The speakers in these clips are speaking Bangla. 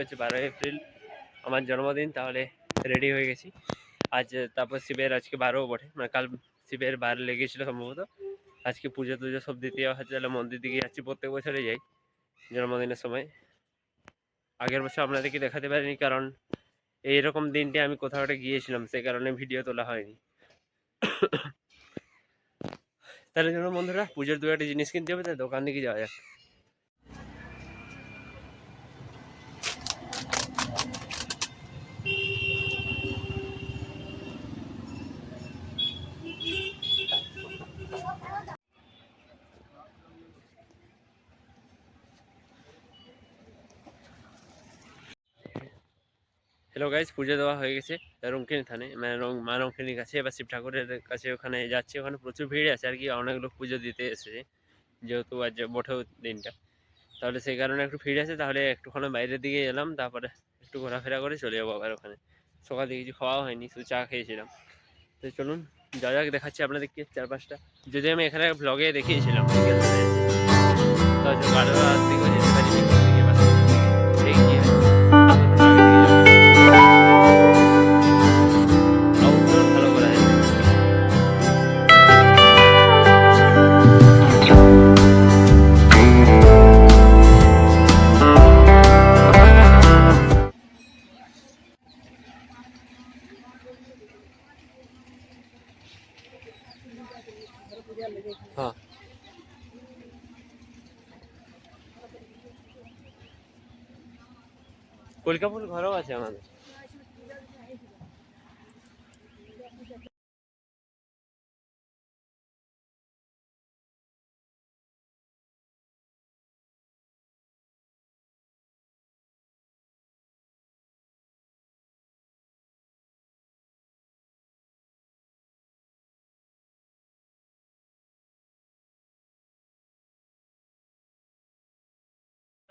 হচ্ছে বারোই এপ্রিল, আমার জন্মদিন, তাহলে রেডি হয়ে গেছি। আজ, তারপর শিবের আজকে বারো বটে মানে কাল শিবের বার লেগেছিলো সম্ভবত। আজকে পুজো টুজো সব দিতে যাওয়া হচ্ছে, তাহলে মন্দির দিকে যাচ্ছি প্রত্যেক বছরে যাই, জন্মদিনের সময়। আগের বছর আপনাদেরকে দেখাতে পারিনি, কারণ এইরকম দিনটি আমি কোথাও একটা গিয়েছিলাম, সে কারণে ভিডিও তোলা হয়নি। তাহলে জন্য বন্ধুরা, পুজোর দু একটা জিনিস কিনতে হবে তাই দোকান দিকে যাওয়া যাক। হ্যালো গাইজ পুজো দেওয়া হয়ে গেছে। রঙ্কিনী থানে মানে রং, মা রঙ্কিনীর কাছে এবার শিব ঠাকুরের কাছে ওখানে যাচ্ছে। ওখানে প্রচুর ভিড় আছে, আর কি অনেক লোক পুজো দিতে এসেছে, যেহেতু আজ বটেও দিনটা। তাহলে সেই কারণে একটু ভিড় আছে, তাহলে একটুখানি বাইরের দিকে এলাম, তারপরে একটু ঘোরাফেরা করে চলে যাব আবার ওখানে। সকাল থেকে কিছু খাওয়া হয়নি, শুধু চা খেয়েছিলাম। তো চলুন, যা যাক, দেখাচ্ছি আপনাদেরকে চারপাশটা। যদি আমি এখানে ব্লগে দেখিয়েছিলাম হ্যাঁ। কলকাপুর ঘরও আছে আমাদের।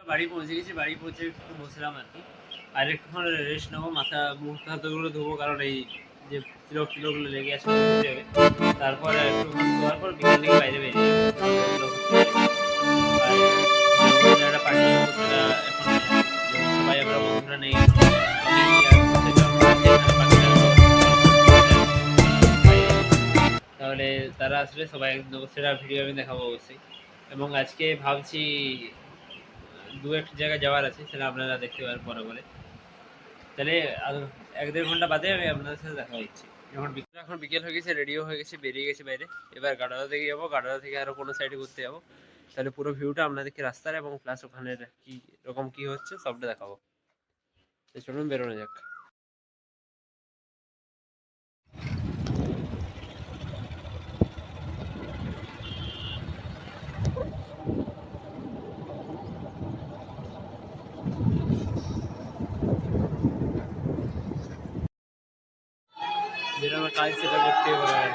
বাড়ি পৌঁছে গেছি, বাড়ি পৌঁছে একটু বসলাম আর কি। আর একটুক্ষণ রেস্ট নেব, মাথা মুখ হাতগুলো ধোবো, কারণ এই যে তিলক টিলকগুলো লেগে হবে তারপর ধোয়ার পর বিকেল দিকে বাইরে বেরিয়ে একটা। তাহলে তারা আসলে সবাই সেটা ভিডিও আমি দেখাবো অবশ্যই। এবং আজকে ভাবছি দু এক জায়গায় যাওয়ার আছে, সেটা আপনারা দেখতে পারেন পরে পরে। তাহলে এক দেড় ঘণ্টা বাদে আমি আপনাদের সাথে দেখা হচ্ছে। এখন বিকেল এখন বিকেল হয়ে গেছে, রেডিও হয়ে গেছে, বেরিয়ে গেছে বাইরে। এবার গাড়াদা থেকে যাব, গাড়াদা থেকে আরও কোনো সাইডে ঘুরতে যাব। তাহলে পুরো ভিউটা আপনাদেরকে রাস্তার এবং প্লাস ওখানের কী, রকম কী হচ্ছে, সবটা দেখাবো। চলুন বেরোনো যাক। काल से प्रवृत्ति हो रहा है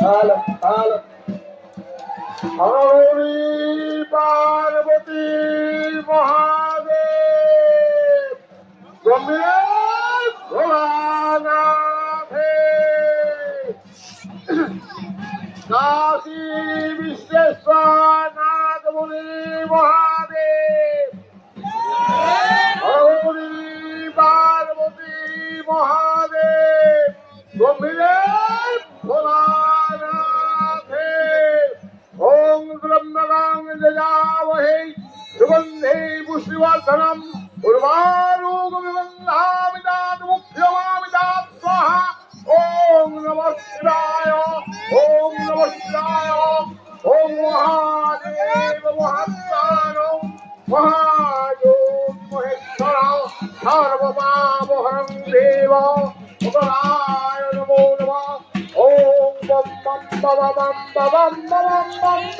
Hello, hello. হরি পার্বতী মহাদেব ভোলানাথে। কাশী गजावहे सुगन्धे पुष्टिवर्धनम् उर्वारोगमिबन्धामिदानुमुख्यमामिदात् स्वाहा ॐ नमः शिवाय ॐ नमः शिवाय ॐ महादेव महत्तानो महायोगि महेश्वर सर्वमामहरं देव उदराय नमो नमः ॐ बं बं बं बं बं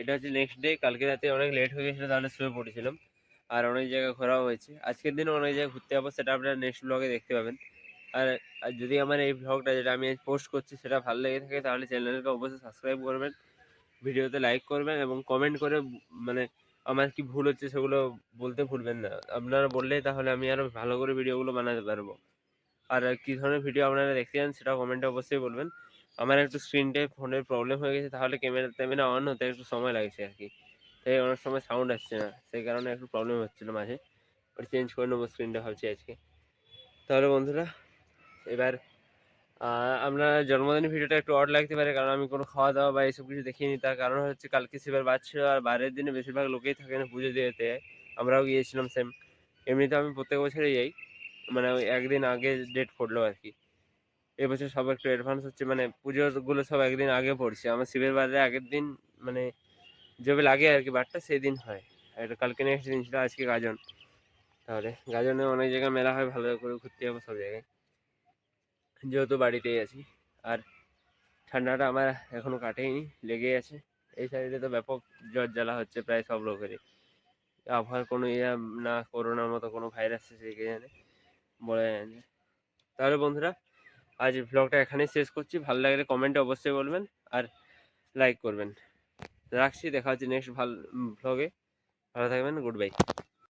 এটা হচ্ছে নেক্সট ডে কালকে রাতে অনেক লেট হয়ে গেছিল, তাহলে শুয়ে পড়েছিলাম। আর অনেক জায়গায় ঘোরাও হয়েছে। আজকের দিনও অনেক জায়গায় ঘুরতে যাব, সেটা আপনারা নেক্সট ব্লগে দেখতে পাবেন। আর যদি আমার এই ব্লগটা যেটা আমি পোস্ট করছি, সেটা ভালো লেগে থাকে, তাহলে চ্যানেলকে অবশ্যই সাবস্ক্রাইব করবেন, ভিডিওতে লাইক করবেন, এবং কমেন্ট করে মানে আমার কি ভুল হচ্ছে সেগুলো বলতে ভুলবেন না। আপনারা বললেই তাহলে আমি আরও ভালো করে ভিডিওগুলো বানাতে পারব। আর কী ধরনের ভিডিও আপনারা দেখতে চান সেটা কমেন্টে অবশ্যই বলবেন। আমার একটু স্ক্রিনটায় ফোনের প্রবলেম হয়ে গেছে, তাহলে ক্যামেরা ট্যামেরা অন হতে একটু সময় লাগছে আর কি তাই অনেক সময় সাউন্ড আসছে না, সেই কারণে একটু প্রবলেম হচ্ছিল মাঝে। ওটা চেঞ্জ করে নেব স্ক্রিনটা ভাবছি আজকে। তাহলে বন্ধুরা, এবার আপনার জন্মদিনের ভিডিওটা একটু অড লাগতে পারে, কারণ আমি কোনো খাওয়া দাওয়া বা এইসব কিছু দেখিনি। তার কারণ হচ্ছে কালকে সেবার বাদ ছিল, আর বাইরের দিনে বেশিরভাগ লোকেই থাকে না পুজো দিতে। আমরাও গিয়েছিলাম সেম এমনিতে আমি প্রত্যেক বছরই যাই। মানে ওই একদিন আগে ডেট পড়ল আর কি এবছর সব একটু অ্যাডভান্স হচ্ছে মানে পুজোগুলো সব একদিন আগে পড়ছে। আমার শিবের বারে আগের দিন মানে যেবে লাগে আর কি বারটা সেই দিন হয়। আর কালকে নেক্সট দিন ছিল, আজকে গাজন। তাহলে গাজনে অনেক জায়গায় মেলা হয়, ভালো করে ঘুরতে যাব সব জায়গায়। যেহেতু বাড়িতেই আছি। আর ঠান্ডাটা আমার এখনও কাটেনি লেগে আছে। এই সাইডে তো ব্যাপক জ্বর জ্বালা হচ্ছে প্রায় সব লোকেরই। আবহাওয়ার কোনো ইয়ে না, করোনার মতো কোনো ভাইরাস আছে কে জানে। বলা যায় না। তাহলে বন্ধুরা আজ ব্লগটা এখানেই শেষ করছি। ভালো লাগলে কমেন্টে অবশ্যই বলবেন আর লাইক করবেন। রাখছি, দেখা হচ্ছে নেক্সট ভালো ব্লগে ভালো থাকবেন গুড বাই